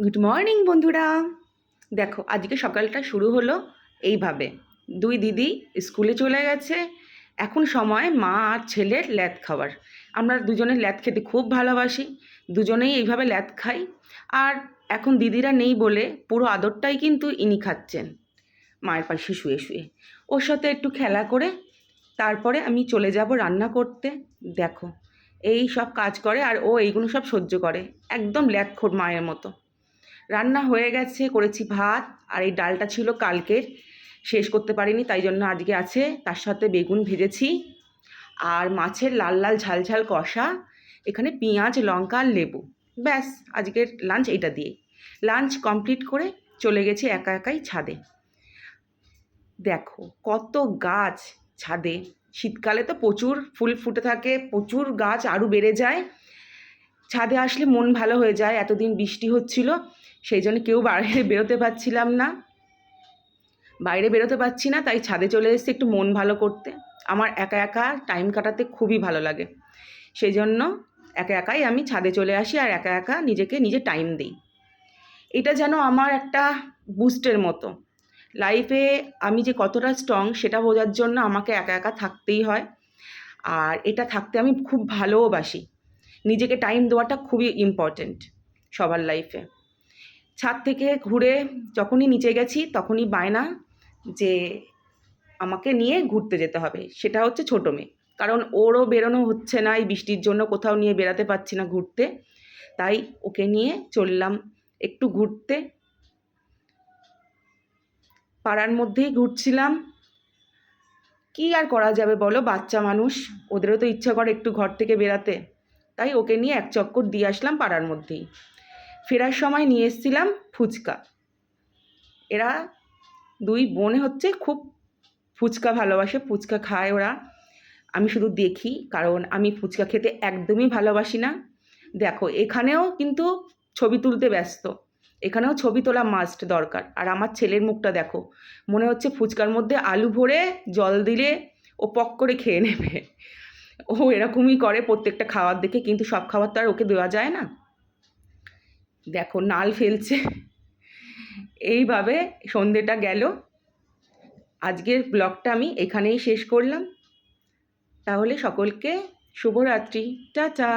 Good morning বন্ধুরা। দেখো, আজকে সকালটা শুরু হলো এইভাবে। দুই দিদি স্কুলে চলে গেছে। এখন সময় মা আর ছেলের ল্যাদ খাওয়ার। আমরা দুজনে ল্যাদ খেতে খুব ভালোবাসি। দুজনেই এইভাবে ল্যাদ খাই। আর এখন দিদিরা নেই বলে পুরো আদরটাই কিন্তু ইনি খাচ্ছেন। মায়ের পাশে শুয়ে শুয়ে। ওর সাথে একটু খেলা করে তারপরে আমি চলে যাব রান্না করতে। দেখো, এই সব কাজ করে আর ও এইগুলো সব সহ্য করে। একদম ল্যাদখোর মায়ের মতো। রান্না হয়ে গেছে, করেছি ভাত, আর এই ডালটা ছিল কালকের। শেষ করতে পারিনি, তাই জন্য আজকে আছে, তার সাথে বেগুন ভেজেছি। আর মাছের লাল লাল ঝাল ঝাল কষা, এখানে পেঁয়াজ, লঙ্কা আর লেবু। ব্যাস, আজকের লাঞ্চ এটা দিয়ে। লাঞ্চ কমপ্লিট করে চলে গেছি একা একাই ছাদে। দেখো, কত গাছ ছাদে। শীতকালে তো প্রচুর ফুল ফুটে থাকে, প্রচুর গাছ আরও বেড়ে যায়। ছাদে আসলে মন ভালো হয়ে যায়, এতদিন বৃষ্টি হচ্ছিল। সেই জন্য কেউ বাইরে বেরোতে পারছিলাম না। বাইরে বেরোতে পারছি না, তাই ছাদে চলে এসেছি একটু মন ভালো করতে। আমার একা একা টাইম কাটাতে খুবই ভালো লাগে। সেই জন্য একা একাই আমি ছাদে চলে আসি আর একা একা নিজেকে নিজে টাইম দিই। এটা যেন আমার একটা বুস্টের মতো। লাইফে আমি যে কতটা স্ট্রং সেটা বোঝার জন্য আমাকে একা একা থাকতেই হয়। আর এটা থাকতে আমি খুব ভালোবাসি নিজেকে টাইম দেওয়াটা খুবই ইম্পর্ট্যান্ট সবার লাইফে ছাদ থেকে ঘুরে যখনই নিচে গেছি তখনই বায়না যে আমাকে নিয়ে ঘুরতে যেতে হবে। সেটা হচ্ছে ছোটো মেয়ে। কারণ ওরও বেরোনো হচ্ছে না, এই বৃষ্টির জন্য কোথাও নিয়ে বেরাতে পারছি না ঘুরতে। তাই ওকে নিয়ে চললাম একটু ঘুরতে। পাড়ার মধ্যেই ঘুরছিলাম। কি আর করা যাবে বলো, বাচ্চা মানুষ, ওদেরও তো ইচ্ছা করে একটু ঘর থেকে বেরাতে তাই ওকে নিয়ে এক চক্কর দিয়ে আসলাম পাড়ার মধ্যেই। ফেরার সময় নিয়ে এসেছিলাম ফুচকা। এরা দুই বোনে হচ্ছে খুব ফুচকা ভালোবাসে, ফুচকা খায় ওরা। আমি শুধু দেখি, কারণ আমি ফুচকা খেতে একদমই ভালোবাসি না। দেখো, এখানেও কিন্তু ছবি তুলতে ব্যস্ত। এখানেও ছবি তোলা মাস্ট দরকার। আর আমার ছেলের মুখটা দেখো, মনে হচ্ছে ফুচকার মধ্যে আলু ভরে জল দিলে ও পক করে খেয়ে নেবে। ও এরকমই করে প্রত্যেকটা খাবার দেখে, কিন্তু সব খাবার তো আর ওকে দেওয়া যায় না। দেখো নাল ফেলছে। এইভাবে সন্ধেটা গেল। আজকের ব্লগটা আমি এখানেই শেষ করলাম। তাহলে সকলকে শুভরাত্রি। টাটা।